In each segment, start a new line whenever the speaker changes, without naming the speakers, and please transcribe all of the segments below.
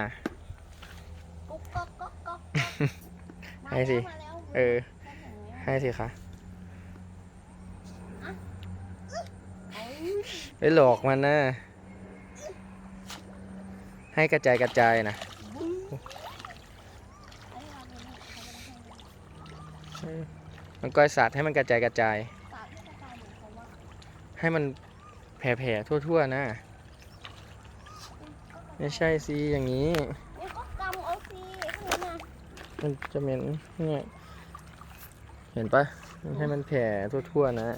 อะ
กุ๊กก๊อกก๊อกก๊อกก๊อกมา
ให้สิ
แล้วมาแล้ว
เออ ให้สิคะ
เอา
ไปหลอกมันนะ ให้กระจายกระจายนะ
บุ้งเอาให้เราดูนี่เขาจะให้
มันก้อยสัตว์ให้มันกระจายกระจาย
สาดให้กระจายเหมือนเขาว่า
ให้มันแผ่ๆทั่ว ๆ นะ ไม่ใช่สิอย่างนี้
นี่ก็กำเอาสิข้างนั้นนะ
มันจะเหม็นเนี่ยเห็นปะให้มันแผ่ทั่วๆนะ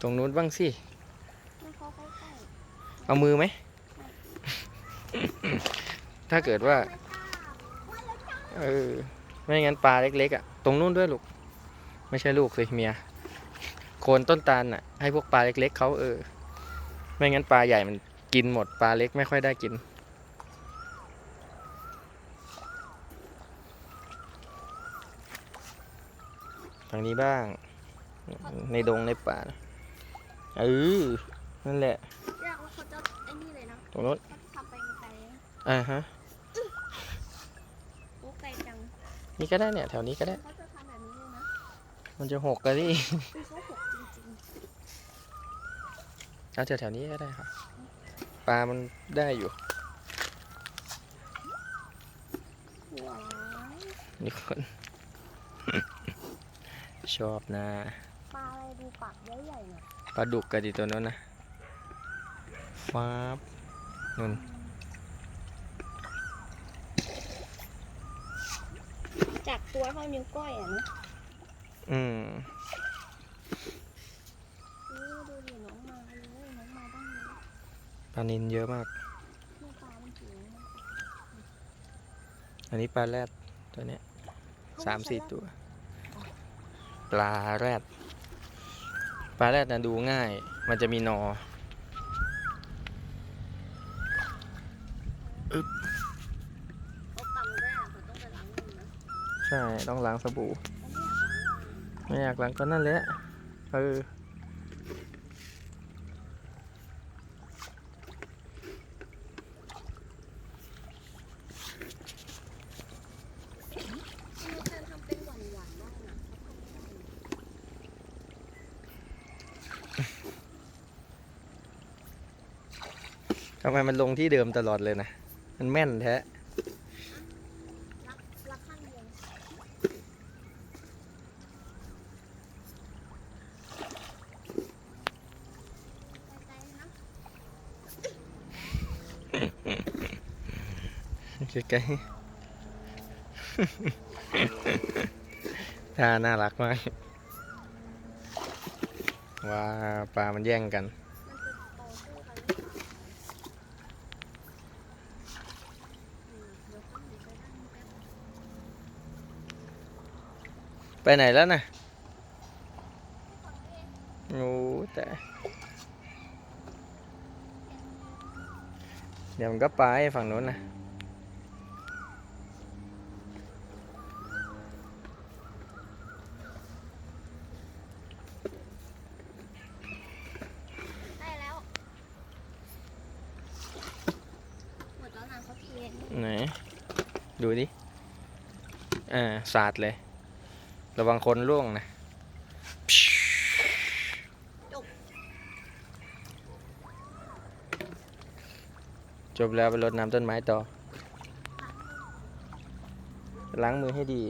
ตรงนู้นบ้างสิ
มันเขาใกล้
เอามือไหม ถ้าเกิดว่า
ๆมาแล้วจ้า
เออ ไม่งั้นปลาเล็กๆอะ ตรงนู้นด้วยลูก ไม่ใช่ลูกสิเมีย โคนต้นตาลน่ะ ให้พวกปลาเล็กๆเขาเออ ไม่งั้นปลาใหญ่มันกินหมดปลาเล็กไม่ค่อยได้กิน ทางนี้บ้าง ในดงในป่าเออนั่นแหละ
เรียกว่าเขาจะไอ้นี่เลยนะ
ตรงนู้น
เขาจะทำไปไกลนะ
อ่าฮะ
โอ้ไกลจัง
นี่ก็ได้เนี่ย แถวนี้ก็ได้
เขาจะทำแบบนี้เลยนะ
มันจะหกกันดิ
คือเขาหกจริง
เอาแถวๆนี้ก็ได้ค่ะปลามันได้อยู่
ๆหวาน
นี่คนชอบนะ
ปลาอะไรดูปากใหญ่ๆหน่อย
ปลาดุกกันดิตัวนั้นนะฟ้าบนุ่น
จากตัวเท่านิ้วก้อยอะนะ
อืม
เออดูดิน้องมาเลยน้องมาตั้งเยอะ
ปลานินเยอะมาก
เนี่ยปลามันหิวนะ
อันนี้ปลาแรดตัวเนี้ยสามสี่ตัว ปลาแรด ปลาแรดนะดูง่าย มันจะมีหนอ
เขาตำได้อะเขาต้องไปล้างมือนะ
ใช่ ต้องล้างสบู่
เขาไม่อยากล้างมือ
ไม่อยากล้างก็นั่นแหละ เออ
มีการทำเป็นหวานๆได้นะ
ทำไมมันลงที่เดิมตลอดเลยนะ มันแม่นแท้
รักเดียวใจๆนะ
ใกล้ๆท่าน่ารักมาก ว้าปลามันแย่งกัน
มันจะโตคู่กันหรือเปล่าอืมเดี๋ยวข้างหนูไปนั่งแป๊บ
ไปไหนแล้วนะโอ้แต่เดี๋ยวมันก็ไปฝั่งนู้นนะ
ได้แล้วเหมือนตอนนั้นเขาเทน
ไหน ดูดิ อ่า สาดเลย ระวังคนล่วงนะจบแล้วไปรดน้ำต้นไม้ต่อ ล้างมือให้ดี